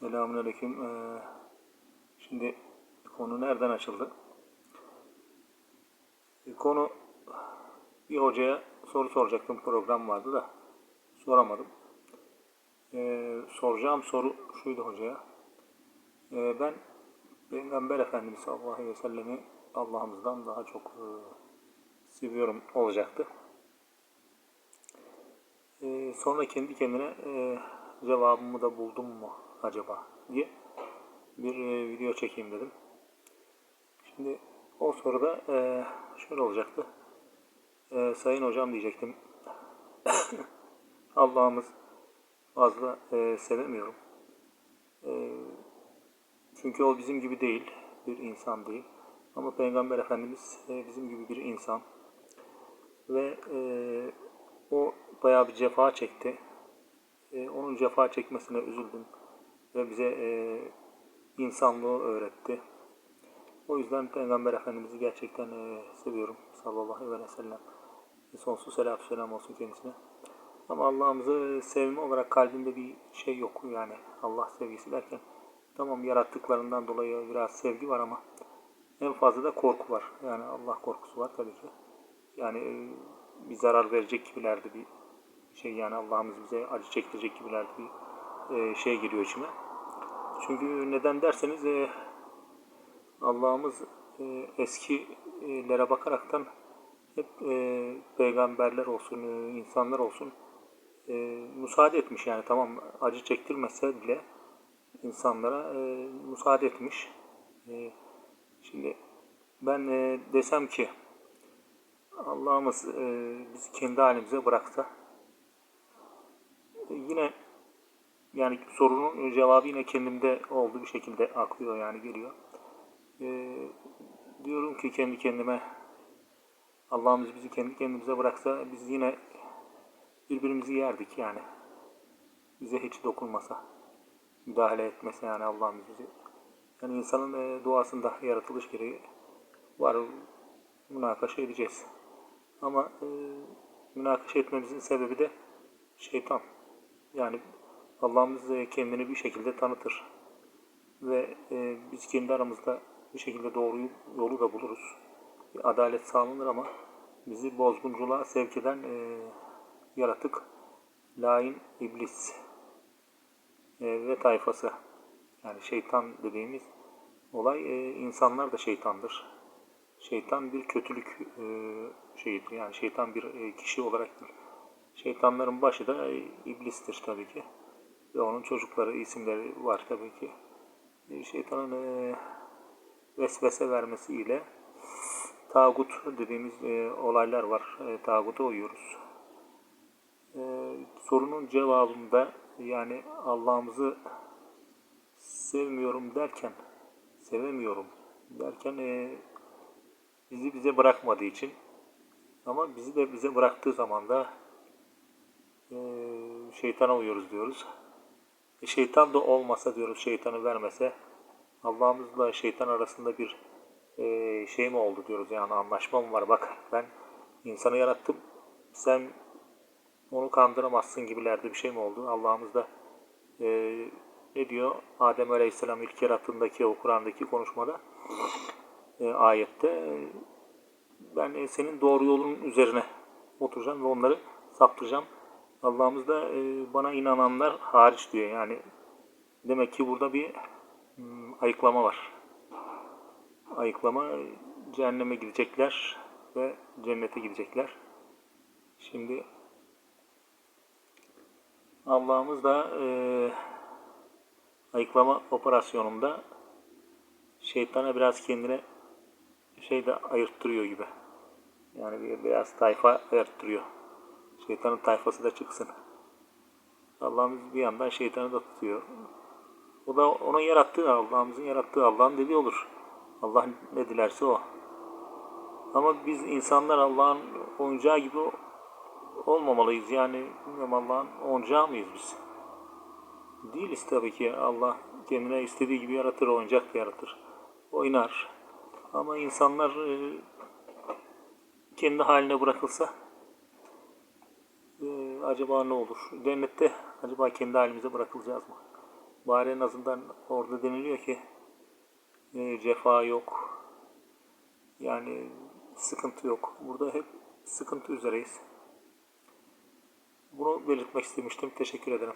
Selamünaleyküm. Ee, şimdi konu nereden açıldı? E, Konu bir hocaya soru soracaktım program vardı da soramadım. Ee, soracağım soru şuydu hocaya. Ee, ben Peygamber Efendimiz sallallahu aleyhi ve sellemi Allah'ımızdan daha çok e, seviyorum olacaktı. Ee, sonra kendi kendine e, cevabımı da buldum mu acaba diye bir e, video çekeyim dedim. Şimdi o soruda e, şöyle olacaktı. E, sayın hocam diyecektim. Allah'ımız fazla e, sevemiyorum. Çünkü o bizim gibi değil, bir insan değil. Ama Peygamber Efendimiz bizim gibi bir insan. Ve o bayağı bir cefa çekti. Onun cefa çekmesine üzüldüm. Ve bize e, insanlığı öğretti. O yüzden Peygamber Efendimiz'i gerçekten e, seviyorum. Sallallahu aleyhi ve sellem. E, sonsuz selatü selam olsun kendisine. Ama Allah'ımızı sevme olarak kalbimde bir şey yok. Yani Allah sevgisi derken tamam yarattıklarından dolayı biraz sevgi var ama en fazla da korku var. Yani Allah korkusu var tabii ki. Yani e, bir zarar verecek gibilerde bir şey yani Allah'ımız bize acı çektirecek gibilerde bir e, şey giriyor içime. Çünkü neden derseniz e, Allah'ımız e, eskilere bakaraktan hep e, peygamberler olsun, e, insanlar olsun e, müsaade etmiş yani tamam acı çektirmese bile insanlara e, müsaade etmiş. E, şimdi ben e, desem ki Allah'ımız e, bizi kendi halimize bıraksa e, yine yani sorunun cevabı yine kendimde olduğu bir şekilde akıyor yani geliyor. E, diyorum ki kendi kendime Allah'ımız bizi kendi kendimize bıraksa biz yine birbirimizi yerdik yani. Bize hiç dokunmasa. Müdahale etmese yani Allah'ımız bizi. Yani insanın e, doğasında yaratılış gereği var. Münakaşa edeceğiz. Ama e, münakaşa etmemizin sebebi de şeytan. Yani Allah'ımız kendini bir şekilde tanıtır. Ve e, biz kendi aramızda bir şekilde doğru yolu da buluruz. Bir adalet sağlanır ama bizi bozgunculuğa sevk eden e, yaratık lain iblis e, ve tayfası. Yani şeytan dediğimiz olay e, insanlar da şeytandır. Şeytan bir kötülük e, şeyidir. Yani şeytan bir e, kişi olarak. Şeytanların başı da e, iblistir tabii ki. Ve onun çocukları, isimleri var tabii ki. Şeytanın e, vesvese vermesiyle tağut dediğimiz e, olaylar var. E, tağuta uyuyoruz. E, sorunun cevabında yani Allah'ımızı sevmiyorum derken, sevemiyorum derken e, bizi bize bırakmadığı için ama bizi de bize bıraktığı zaman da e, şeytana uyuyoruz diyoruz. E, şeytan da olmasa diyoruz şeytanı vermese Allah'ımızla şeytan arasında bir e, şey mi oldu diyoruz yani anlaşma mı var? Bak ben insanı yarattım sen onu kandıramazsın gibilerde bir şey mi oldu? Allah'ımız da e, ne diyor? Adem Aleyhisselam ilk yarattığındaki o Kur'an'daki konuşmada e, ayette ben e, senin doğru yolun üzerine oturacağım ve onları saptıracağım. Allah'ımız da e, bana inananlar hariç diyor. Yani demek ki burada bir hmm, ayıklama var. Ayıklama cehenneme gidecekler ve cennete gidecekler. Şimdi Allah'ımız da e, ayıklama operasyonunda şeytana biraz kendine şey de ayırttırıyor gibi. Yani bir, biraz tayfa ayırttırıyor. Şeytanın tayfası da çıksın. Allah'ımız bir yandan şeytanı da tutuyor. O da onun yarattığı, Allah'ımızın yarattığı Allah'ın dediği olur. Allah ne dilerse o. Ama biz insanlar Allah'ın oyuncağı gibi olmamalıyız. Yani bilmiyorum Allah'ın oyuncağı mıyız biz? Değiliz tabii ki. Allah kendine istediği gibi yaratır, oyuncak da yaratır. Oynar. Ama insanlar e, kendi haline bırakılsa acaba ne olur? Cennette acaba kendi halimize bırakılacağız mı? Bari en azından orada deniliyor ki e, cefa yok. Yani sıkıntı yok. Burada hep sıkıntı üzereyiz. Bunu belirtmek istemiştim. Teşekkür ederim.